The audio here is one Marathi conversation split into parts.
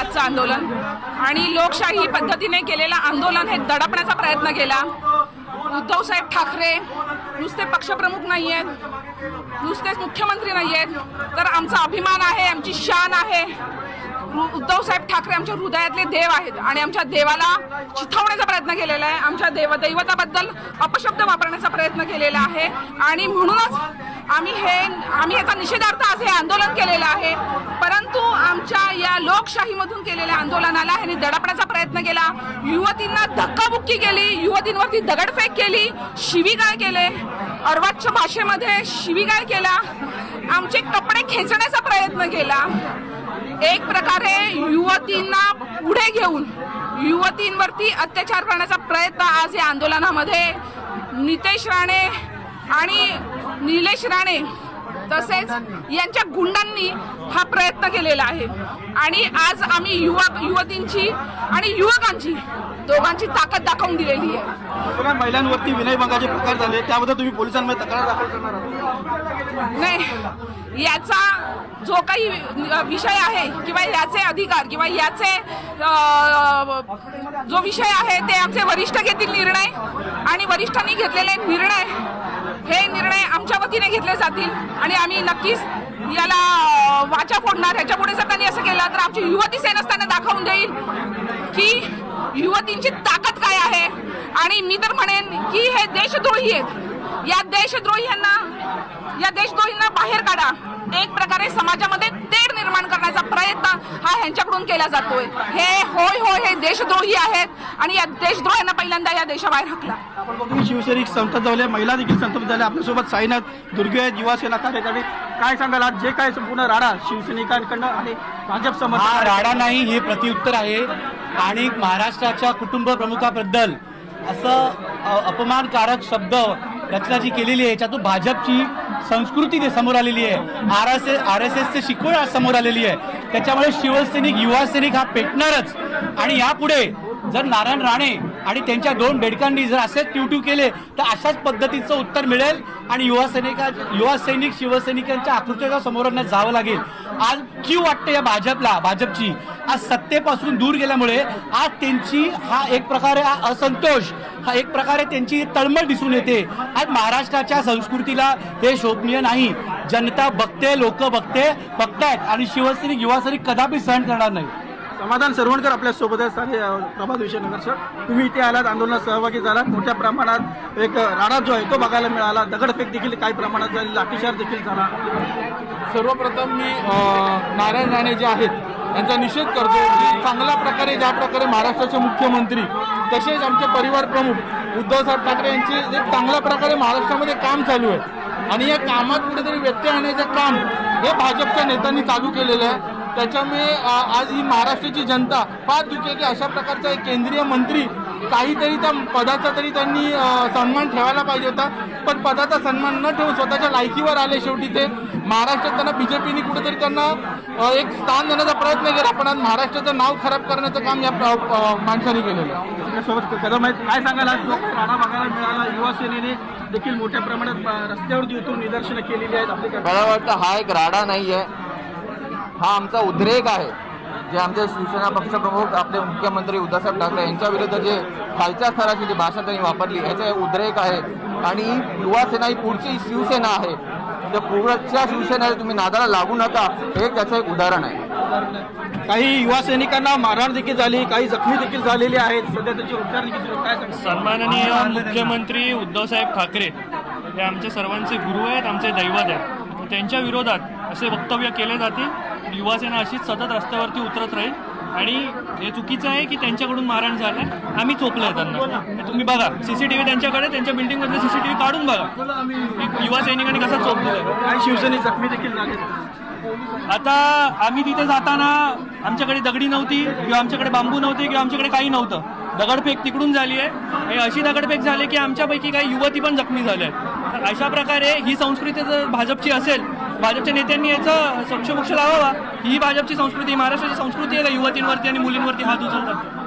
आजचं आंदोलन. आणि लोकशाही पद्धतीने केलेलं आंदोलन हे दडपण्याचा प्रयत्न केला. उद्धवसाहेब ठाकरे नुसते पक्षप्रमुख नाही आहेत नुसतेच मुख्यमंत्री नाही आहेत तर आमचा अभिमान आहे आमची शान आहे. उद्धव उद्धवसाहेब ठाकरे आमच्या हृदयातले देव आहेत आणि आमच्या देवाला चिथावण्याचा प्रयत्न केलेला आहे. आमच्या देव दैवताबद्दल अपशब्द वापरण्याचा प्रयत्न केलेला आहे. आणि म्हणूनच आम्ही हे आम्ही याचा निषेधार्थ आज हे आंदोलन केलेलं आहे. परंतु आमच्या या लोकशाहीमधून केलेल्या आंदोलनाला ह्यांनी दडपण्याचा प्रयत्न केला. युवतींना धक्काबुक्की केली. युवतींवरती दगडफेक केली. शिवीगाळ केले. अर्वाच्य भाषेमध्ये शिवीगाळ केला. आमचे कपडे खेचण्याचा प्रयत्न केला. एक प्रकारे युवतींना पुढे घेऊन युवतींवरती अत्याचार करण्याचा प्रयत्न आज या आंदोलनामध्ये. नितेश राणे आणि निलेश राणे तसेच यांच्या गुंडांनी हा प्रयत्न केलेला आहे. आणि आज आम्ही युवक युवतींची आणि युवकांची दोघांची ताकद दाखवून दिलेली आहे. महिलांवरती विनयभंगाचे प्रकार झाले त्याबद्दल तुम्ही पोलिसांमध्ये तक्रार दाखल करणार नाही याचा जो काही विषय आहे किंवा याचे अधिकार किंवा याचे जो विषय आहे ते आमचे वरिष्ठ घेतील निर्णय आणि वरिष्ठांनी घेतलेले निर्णय हे निर्णय आमच्या वतीने घेतले जातील आणि आम्ही नक्कीच याला वाचा फोडणार. ह्याच्या पुढे जर त्यांनी असं केलं तर आमची युवती सेना त्यांना दाखवून देईल की युवतींची ताकद काय आहे? आणि मी तर म्हणेन की हे देशद्रोही आहेत. या देशद्रोह्यांना या देशद्रोहींना बाहेर काढा. एक प्रकारे समाजामध्ये तेढ निर्माण करण्याचा प्रयत्न हा ह्यांच्याकडून केला जातोय. हे होय होय हे देशद्रोही आहेत आणि या देशद्रोह्यांना पहिल्यांदा या देशाबाहेर हाकला. आपण बघतो शिवसैनिक संतप्त झाले महिला देखील संतप्त झाल्या आपल्यासोबत साईनाथ दुर्गे आहेत युवा सेना कार्यकारी काय सांगाल आज? जे काय संपूर्ण राडा शिवसैनिकांकडनं आणि भाजप हा समर्थन राडा नाही हे प्रत्युत्तर आहे. आणि महाराष्ट्राच्या कुटुंब प्रमुखाबद्दल असं अपमानकारक शब्द रचना जी केलेली आहे याच्यातून भाजपची संस्कृती ते समोर आलेली आहे. R S S R S एसचे शिकवण आज समोर आलेली आहे. त्याच्यामुळे शिवसैनिक युवा सैनिक हा पेटणारच. आणि यापुढे जर नारायण राणे आणि त्यांच्या दोन बेडकांनी जर असेच ट्यूट्यू केले तर अशाच पद्धतीचं उत्तर मिळेल आणि युवा सैनिका युवा सैनिक शिवसैनिकांच्या आकृतीच्या समोरांना जावं लागेल. आज क्यू वाटते या भाजपला भाजपची? आज सत्तेपासून दूर गेल्यामुळे आज त्यांची हा एक प्रकारे असंतोष हा एक प्रकारे त्यांची तळमळ दिसून येते. आज महाराष्ट्राच्या संस्कृतीला हे शोभनीय नाही. जनता बघते लोक बघते बघतायत आणि शिवसैनिक युवा सैनिक कदापि सहन करणार नाही. समाधान सरवणकर आपल्यासोबत आहेत आणि अ, प्रभात विषयनगर सर. तुम्ही इथे आलात आंदोलनात सहभागी झालात. मोठ्या प्रमाणात एक राडा जो आहे तो बघायला मिळाला. दगडफेक देखील काही प्रमाणात झाली. लाठीचार देखील झाला. सर्वप्रथम मी नारायण राणे जे आहेत यांचा निषेध करतो की चांगल्या प्रकारे ज्या प्रकारे महाराष्ट्राचे मुख्यमंत्री तसेच आमचे परिवार प्रमुख उद्धवसाहेब ठाकरे यांचे एक चांगल्या प्रकारे महाराष्ट्रामध्ये काम चालू आहे आणि या कामात कुठेतरी व्यत्यय आणण्याचं काम हे भाजपच्या नेत्यांनी चालू केलेलं आहे. त्याच्यामुळे आज ही महाराष्ट्राची जनता फार दुःखी आहे की अशा प्रकारचा एक केंद्रीय मंत्री काहीतरी त्या पदाचा तरी त्यांनी सन्मान ठेवायला पाहिजे होता. पण पदाचा सन्मान न ठेवून स्वतःच्या लायकीवर आले शेवटी ते. महाराष्ट्रात त्यांना बीजेपीने कुठेतरी त्यांना एक स्थान देण्याचा प्रयत्न केला पण आज महाराष्ट्राचं नाव खराब करण्याचं काम या माणसाने केलेलं आहे. त्याच्यासोबत कदम आहेत. काय जो राडा बघायला मिळाला युवा सेनेने देखील मोठ्या प्रमाणात रस्त्यावरती उतरून निदर्शनं केलेली आहेत आपली. मला वाटतं हा एक राडा नाही आहे हा आमचा उद्रेक आहे. जे आमचे शिवसेना पक्षप्रमुख आपले मुख्यमंत्री उद्धवसाहेब ठाकरे यांच्या विरुद्ध जे खालच्या स्तराची जी भाषा त्यांनी वापरली याचे उद्रेक आहे. आणि युवा सेना ही पुढची शिवसेना आहे. त्या पुढच्या शिवसेनेला तुम्ही नादाला लागू नका हे त्याचं एक उदाहरण आहे. काही युवा सैनिकांना मारहाण देखील झाली काही जखमी देखील झालेली आहेत. सध्या त्याचे उपचार देखील? सन्माननीय मुख्यमंत्री उद्धवसाहेब ठाकरे हे आमचे सर्वांचे गुरु आहेत आमचे दैवत आहेत. त्यांच्या विरोधात असे वक्तव्य केले जातील. युवासेना अशीच सतत रस्त्यावरती उतरत राहील. आणि हे चुकीचं आहे की त्यांच्याकडून मारहाण झालं आम्ही चोपलंय त्यांना. हे तुम्ही बघा. सीसीटीव्ही त्यांच्याकडे त्यांच्या बिल्डिंगमधले सीसीटीव्ही काढून बघा. युवा सैनिकांनी कसा चोपलेला आहे. शिवसैनिक जखमी देखील आता आम्ही तिथे जाताना आमच्याकडे दगडी नव्हती किंवा आमच्याकडे बांबू नव्हते किंवा आमच्याकडे काही नव्हतं. दगडफेक तिकडून झाली आहे. हे अशी दगडफेक झाली की आमच्यापैकी काही युवती पण जखमी झाल्या आहेत. तर अशा प्रकारे ही संस्कृती जर भाजपची असेल भाजपच्या नेत्यांनी याचं सक्षमोक्ष लावावा. ही भाजपची संस्कृती महाराष्ट्राची संस्कृती आहे. का युवतींवरती आणि मुलींवरती हात उचलतात.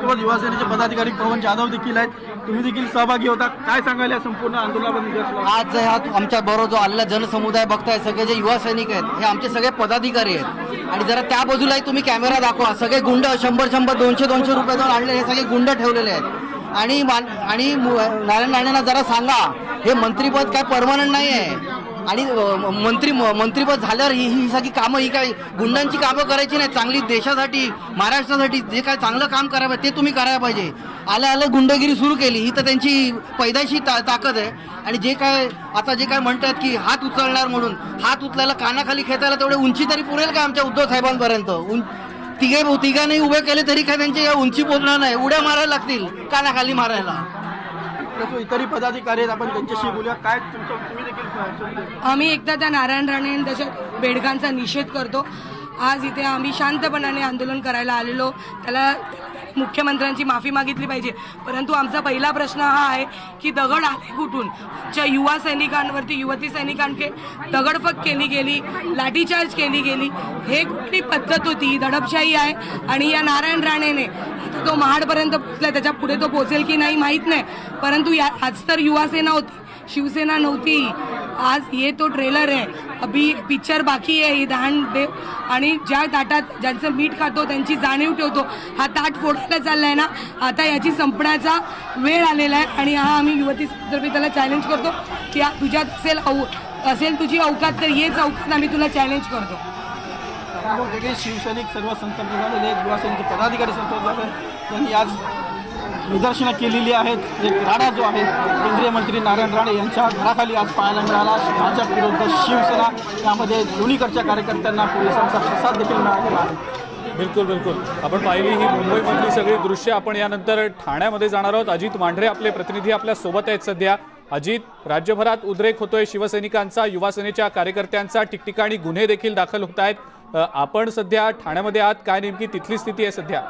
सोबत युवा सेनेचे पदाधिकारी पवन जाधव देखील आहेत. तुम्ही देखील सहभागी होता. काय सांगाल या संपूर्ण आंदोलनाबद्दल? आज हा आमच्या बरोबर जो आलेला जनसमुदाय बघताय सगळे जे युवा सैनिक आहेत हे आमचे सगळे पदाधिकारी आहेत. आणि जरा त्या बाजूलाही तुम्ही कॅमेरा दाखवा. सगळे गुंड शंभर शंभर दोनशे दोनशे रुपये देऊन आणले हे सगळे गुंड ठेवलेले आहेत. आणि आणि नारायण राणेंना जरा सांगा हे मंत्रीपद काय परमनंट नाही आहे आणि म- मंत्री म- मंत्रीपद झाल्यावर ही ही सगळी कामं ही काय गुंडांची कामं करायची नाही. चांगली देशासाठी महाराष्ट्रासाठी जे काय चांगलं काम करायला ते तुम्ही करायला पाहिजे. आलं आलं गुंडगिरी सुरू केली. ही तर त्यांची पैदाशी ता ताकद आहे. आणि जे काय आता जे काय म्हणतात की हात उचलणार म्हणून हात उचलायला कानाखाली खेचायला तेवढे उंची तरी पुरेल का आमच्या उद्धव साहेबांपर्यंत? उं तिघे तिघांनी उभे केले तरी काय त्यांची या उंची पोचणार नाही. उड्या मारायला लागतील कानाखाली मारायला. तसं इतरही पदाधिकारी आहेत आपण त्यांच्याशी बोलूया. काय तुमचं तुम्ही देखील आम्ही एकदा त्या नारायण राणे तशा बेडकांचा निषेध करतो. आज इथे आम्ही शांतपणाने आंदोलन करायला आलेलो. त्याला मुख्यमंत्र्यांची माफी मागितली पाहिजे. परंतु आमचा पहिला प्रश्न हा आहे की दगड आले कुठून? च्या युवा सैनिकांवरती युवती सैनिकांके दगडफक केली गेली लाठीचार्ज केली गेली. हे कुठली पद्धत होती? दडपशाही आहे. आणि या नारायण राणेने तो महाडपर्यंत पोचला त्याच्या पुढे तो पोचेल की नाही माहीत नाही. परंतु या आज तर युवासेना होती. शिवसेना नव्हती. आज ये तो ट्रेलर आहे. अभी पिक्चर बाकी आहे. ही देव आणि ज्या ताटात ज्यांचं मीठ खातो त्यांची जाणीव ठेवतो. हा ताट फोडायला चाललाय ना आता याची संपण्याचा वेळ आलेला आहे. आणि हा आम्ही युवती त्याला चॅलेंज करतो की तुझ्यात असेल अव असेल तुझी अवकात तर हेच अवकात आम्ही तुला चॅलेंज करतो. वेगवेगळे शिवसैनिक सर्व संतप्त झालेले आहेत. युवा पदाधिकारी संतप्त झाले त्यांनी आज निदर्शनं केलेली आहेत. एक राडा जो आहे केंद्रीय मंत्री नारायण राणे यांच्या घराखाली आज पाहायला मिळाला. भाजप विरुद्ध शिवसेना. यामध्ये दोन्हीकडच्या कार्यकर्त्यांना पोलिसांचा प्रसाद देखील मिळालेला आहे बिलकुल बिलकुल. आपण पाहिली ही मुंबईमधली सगळी दृश्य. आपण यानंतर ठाण्यामध्ये जाणार आहोत. अजित मांढरे आपले प्रतिनिधी आपल्यासोबत आहेत सध्या. अजित राज्यभरात उद्रेक होतोय शिवसैनिकांचा युवासेनेच्या कार्यकर्त्यांचा. ठिकठिकाणी गुन्हे देखील दाखल होत आहेत आपण सध्या ठाण्यामध्ये आहात. काय नेमकी तिथली स्थिती आहे सध्या?